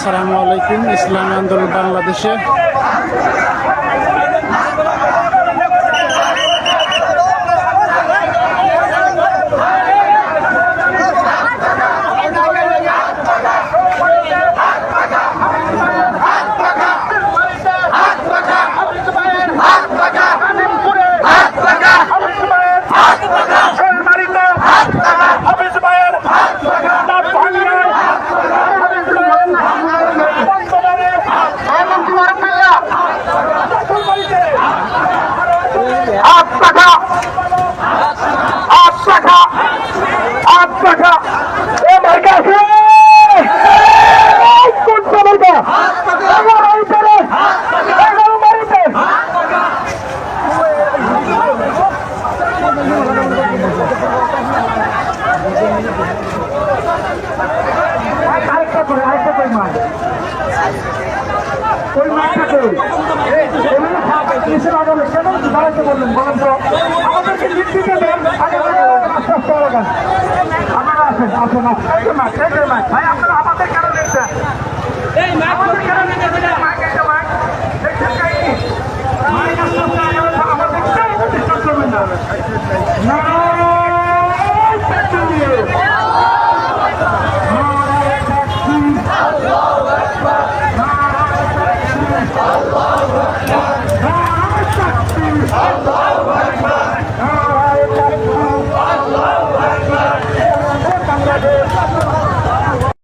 আসসালামু আলাইকুম। ইসলামী আন্দোলন বাংলাদেশে। আট টাকা আট টাকা আট টাকা এ মার্কা আছে কোনটা মার্কা আরেকটা করে আরেকটা করে মার। ওই মাঠটা করুন কিসের আগামী কেন দাঁড়াতে বললেন বলেন তো। আগান আপনারা ভাই